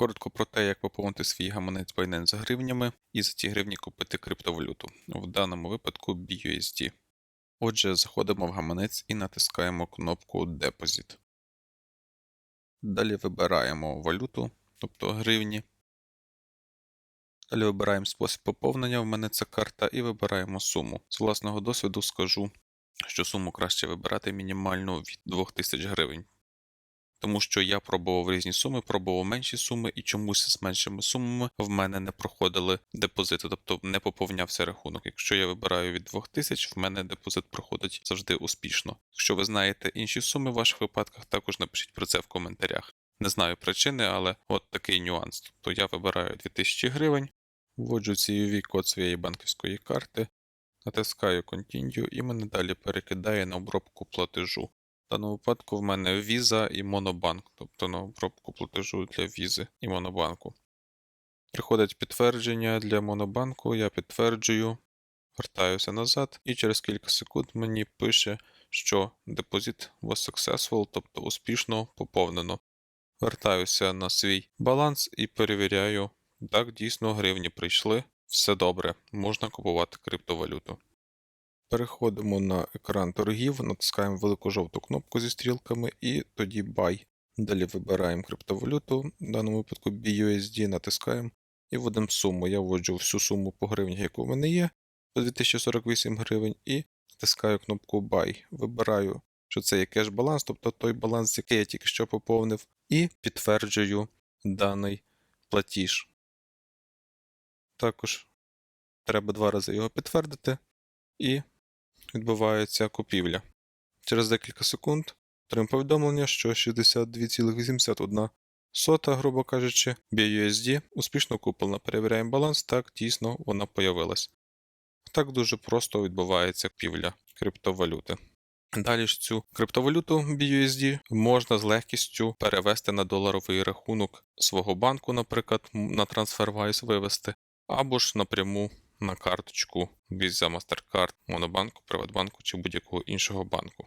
Коротко про те, як поповнити свій гаманець Binance гривнями і за ті гривні купити криптовалюту, в даному випадку BUSD. Отже, заходимо в гаманець і натискаємо кнопку Deposit. Далі вибираємо валюту, тобто гривні. Далі вибираємо спосіб поповнення, в мене це карта, і вибираємо суму. З власного досвіду скажу, що суму краще вибирати мінімально від 2000 гривень. Тому що я пробував різні суми, пробував менші суми, і чомусь з меншими сумами в мене не проходили депозити, тобто не поповнявся рахунок. Якщо я вибираю від 2000, в мене депозит проходить завжди успішно. Якщо ви знаєте інші суми в ваших випадках, також напишіть про це в коментарях. Не знаю причини, але от такий нюанс. Тобто я вибираю 2000 гривень, вводжу CUV код своєї банківської карти, натискаю Continue і мене далі перекидає на обробку платежу. В даному випадку в мене Visa і Monobank, тобто на обробку платежу для Visa і Монобанку. Приходить підтвердження для Монобанку, я підтверджую, вертаюся назад, і через кілька секунд мені пише, що депозит was successful, тобто успішно поповнено. Вертаюся на свій баланс і перевіряю, так, дійсно гривні прийшли, все добре, можна купувати криптовалюту. Переходимо на екран торгів, натискаємо велику жовту кнопку зі стрілками і тоді Buy. Далі вибираємо криптовалюту, в даному випадку BUSD натискаємо і вводимо суму. Я вводжу всю суму по гривнях, яку в мене є, по 2048 гривень, і натискаю кнопку Buy. Вибираю, що це є кеш-баланс, тобто той баланс, який я тільки що поповнив, і підтверджую даний платіж. Також треба два рази його підтвердити, і відбувається купівля. Через декілька секунд отримав повідомлення, що 62,81 сота, грубо кажучи, BUSD успішно куплена. Перевіряємо баланс, так, дійсно вона появилась. Так дуже просто відбувається купівля криптовалюти. Далі ж цю криптовалюту BUSD можна з легкістю перевести на доларовий рахунок свого банку, наприклад, на TransferWise вивести, або ж напряму на карточку Visa, MasterCard, Монобанку, Приватбанку чи будь-якого іншого банку.